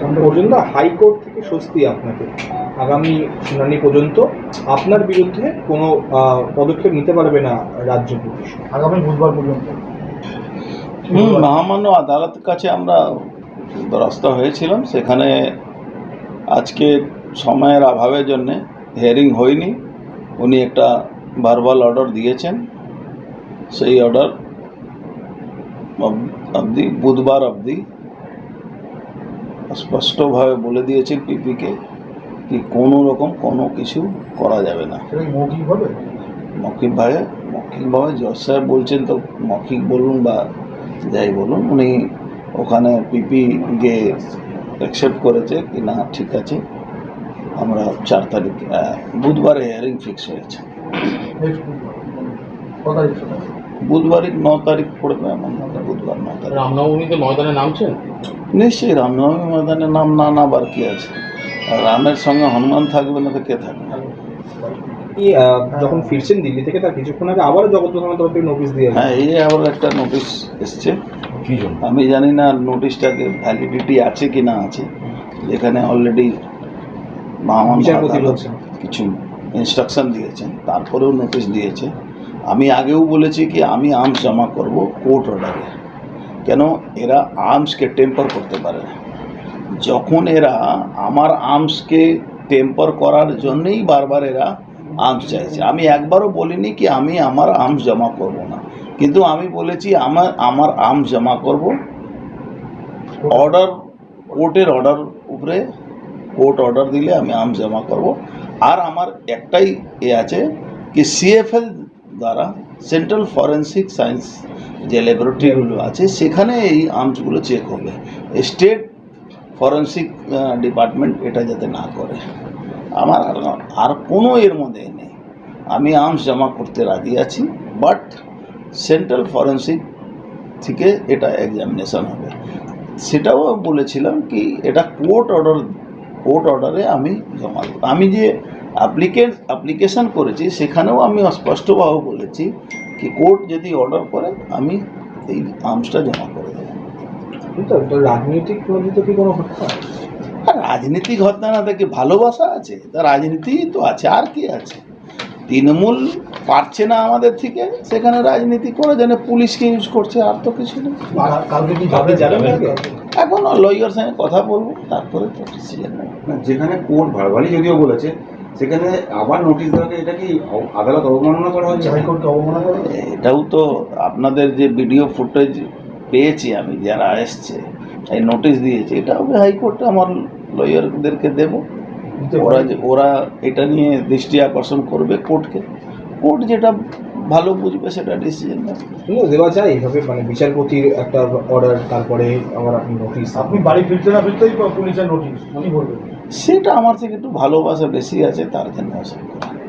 পর্যন্ত হাইকোর্ট থেকে স্বস্তি আপনাকে। আগামী শুনানি পর্যন্ত আপনার বিরুদ্ধে কোনো পদক্ষেপ নিতে পারবে না রাজ্য পুলিশ। আগামী বুধবার পর্যন্ত। হুম মহামান্য আদালতের কাছে আমরা দ্বারস্থ হয়েছিলাম। সেখানে আজকে সময়ের অভাবের জন্যে হিয়ারিং হয়নি। উনি একটা ভার্বাল অর্ডার দিয়েছেন। সেই অর্ডার অবধি বুধবার অবধি স্পষ্টভাবে বলে দিয়েছেন পিপিকে কি কোনো রকম কোনো কিছু করা যাবে না। মৌখিকভাবে মৌখিকভাবে মৌখিকভাবে জজ সাহেব বলছেন তো মৌখিক বলুন বা যাই বলুন উনি ওখানে পিপি যে অ্যাকসেপ্ট করেছে কি না ঠিক আছে। আমরা চার তারিখ বুধবারে হিয়ারিং ফিক্স হয়েছে। নেক্সট বুধবার ক তারিখ সেটা বুধবারই ন তারিখ পড়বে আমার মনে হয়, বুধবার ন তারিখ। রামনবমীতে ময়দানে নামছেন? নিশ্চয়ই রামনবমী ময়দানে নাম না নাবার কি আছে? রামের সঙ্গে হনুমান থাকবে না তো কে থাকবে? যখন ফিরছেন দিল্লি থেকে তার কিছুক্ষণ আগে আবারও জগৎ প্রধানের তরফ থেকে নোটিশ দিয়ে হ্যাঁ এই আবার একটা নোটিশ এসছে। আমি জানি না নোটিশটাকে ভ্যালিডিটি আছে কি না আছে। যেখানে অলরেডি মহামান কিছু ইনস্ট্রাকশন দিয়েছেন তারপরেও নোটিশ দিয়েছে। আমি আগেও বলেছি কি, আমি আর্মস জমা করব কোর্ট অর্ডারে। কেন? এরা আর্মসকে টেম্পার করতে পারে। না যখন এরা আমার আর্মসকে টেম্পার করার জন্যই বারবার এরা আর্মস চাইছে। আমি একবারও বলিনি কি, আমি আমার আর্মস জমা করব না। কিন্তু আমি বলেছি, আমার আমার আর্মস জমা করব। অর্ডার, কোর্টের অর্ডার উপরে কোর্ট অর্ডার দিলে আমি আর্মস জমা করব। আর আমার একটাই এ আছে কি সিএফএল দ্বারা সেন্ট্রাল ফরেন্সিক সায়েন্স যে ল্যাবরেটরিগুলো আছে, সেখানে এই আর্মসগুলো চেক হবে। স্টেট ফরেন্সিক ডিপার্টমেন্ট এটা যাতে না করে। আমার আর- কোনো এর মধ্যে নেই। আমি আর্মস জমা করতে রাজি আছি বাট সেন্ট্রাল ফরেন্সিক থেকে এটা এক্সামিনেশন হবে। সেটাও বলেছিলাম কি, এটা কোর্ট অর্ডার কোর্ট অর্ডারে আমি জমা আমি যে অ্যাপ্লিকেন্ট অ্যাপ্লিকেশন করেছি সেখানেও আমি স্পষ্টভাবে বলেছি কি কোর্ট যদি অর্ডার করে আমি এই আর্মসটা জমা করে দেবো। রাজনৈতিক প্রণোদিত কি কোনো ঘটনা আর রাজনীতি ঘটনা না থেকে ভালোবাসা আছে তা রাজনীতি তো আছে আর কি আছে? তৃণমূল পারছে না আমাদের থেকে সেখানে রাজনীতি করে যেন পুলিশকে ইউজ করছে আর তো কিছু নেই? এখন লয়ার সঙ্গে কথা বলব তারপরে তো ডিসিশন যেখানে কোর্ট ভারবালি যদিও বলেছে সেখানে আবার নোটিশ দেওয়াকে এটা কি আদালত অবমাননা করা হচ্ছে? হাইকোর্টকে অবমাননা করে এটাও তো আপনাদের যে ভিডিও ফুটেজ পেয়েছি আমি যারা এসছে এই নোটিশ দিয়েছে এটাও হাইকোর্টে আমার লয়ারদেরকে দেবো? ওরা যে ওরা এটা নিয়ে দৃষ্টি আকর্ষণ করবে কোর্টকে। কোর্ট যেটা ভালো বুঝবে সেটা ডিসিশন নেবে। দেওয়া যায় এইভাবে মানে বিচারপতির একটা অর্ডার তারপরে আবার আপনি নোটিশ আপনি বাড়ি ফিরতে না ফিরতেই পুলিশের নোটিশ কি বলবেন। সেটা আমার থেকে একটু ভালোবাসা বেশি আছে তার জন্য অসুবিধা